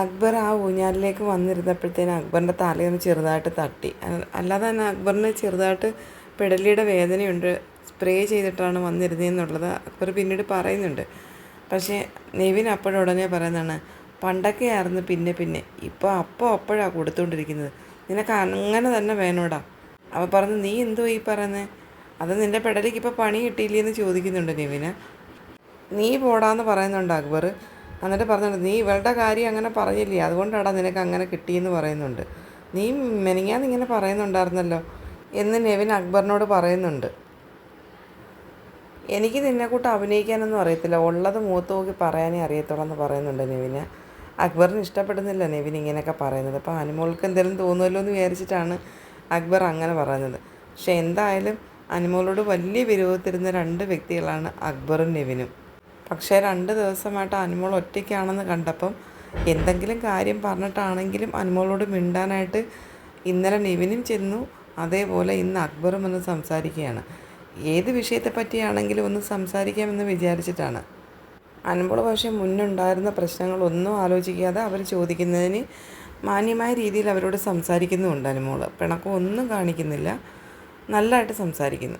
അക്ബർ ആ ഊഞ്ഞാലിലേക്ക് വന്നിരുന്നപ്പോഴത്തേന് അക്ബറിന്റെ തലയൊന്ന് ചെറുതായിട്ട് തട്ടി. അല്ലാതെ തന്നെ അക്ബറിന് ചെറുതായിട്ട് പെടലിയുടെ വേദനയുണ്ട്. സ്പ്രേ ചെയ്തിട്ടാണ് വന്നിരുന്നതെന്നുള്ളത് അക്ബർ പിന്നീട് പറയുന്നുണ്ട്. പക്ഷേ നെവിൻ അപ്പോഴുടനെ പറയുന്നതാണ് പണ്ടൊക്കെ ആയിരുന്നു പിന്നെ പിന്നെ ഇപ്പോൾ അപ്പോൾ അപ്പോഴാണ് കൊടുത്തുകൊണ്ടിരിക്കുന്നത് നിനക്ക് അങ്ങനെ തന്നെ വേണോടാ. അവ പറഞ്ഞു നീ എന്തോ ഈ പറയുന്നത് അത് നിന്റെ പെടലിക്ക് ഇപ്പോൾ പണി കിട്ടിയില്ലേന്ന് ചോദിക്കുന്നുണ്ട് നെവിന്. നീ പോടാന്ന് പറയുന്നുണ്ട് അക്ബർ. എന്നിട്ട് പറഞ്ഞിട്ട് നീ ഇവളുടെ കാര്യം അങ്ങനെ പറഞ്ഞില്ലേ? അതുകൊണ്ടാടാ നിനക്ക് അങ്ങനെ കിട്ടിയെന്ന് പറയുന്നുണ്ട്. നീ മെനിങ്ങാന്ന് ഇങ്ങനെ പറയുന്നുണ്ടായിരുന്നല്ലോ? എന്ന് നെവിൻ അക്ബറിനോട് പറയുന്നുണ്ട്. എനിക്ക് നിന്നെക്കൂട്ട് അഭിനയിക്കാനൊന്നും അറിയത്തില്ല. ഉള്ളത് മൂത്ത് നോക്കി പറയാനേ അറിയത്തുള്ളൂ എന്ന് പറയുന്നുണ്ട് നെവിന്. അക്ബറിന് ഇഷ്ടപ്പെടുന്നില്ല നെവിൻ ഇങ്ങനെയൊക്കെ പറയുന്നത്. അപ്പോൾ അനുമോൾക്ക് എന്തെങ്കിലും തോന്നുമല്ലോ എന്ന് വിചാരിച്ചിട്ടാണ് അക്ബർ അങ്ങനെ പറയുന്നത്. പക്ഷെ എന്തായാലും അനുമോളോട് വലിയ വിരോധത്തിരുന്ന രണ്ട് വ്യക്തികളാണ് അക്ബറും നെവിനും. പക്ഷേ രണ്ട് ദിവസമായിട്ട് അനുമോൾ ഒറ്റയ്ക്കാണെന്ന് കണ്ടപ്പം എന്തെങ്കിലും കാര്യം പറഞ്ഞിട്ടാണെങ്കിലും അനുമോളോട് മിണ്ടാനായിട്ട് ഇന്നലെ നിവിനും ചെന്നു. അതേപോലെ ഇന്ന് അക്ബറും ഒന്ന് സംസാരിക്കുകയാണ്. ഏത് വിഷയത്തെ പറ്റിയാണെങ്കിലും ഒന്ന് സംസാരിക്കാമെന്ന് വിചാരിച്ചിട്ടാണ്. അനുമോൾ പക്ഷേ മുന്നുണ്ടായിരുന്ന പ്രശ്നങ്ങളൊന്നും ആലോചിക്കാതെ അവർ ചോദിക്കുന്നതിന് മാന്യമായ രീതിയിൽ അവരോട് സംസാരിക്കുന്നുമുണ്ട് അനുമോൾ. പിണക്കം ഒന്നും കാണിക്കുന്നില്ല. നല്ലതായിട്ട് സംസാരിക്കുന്നു.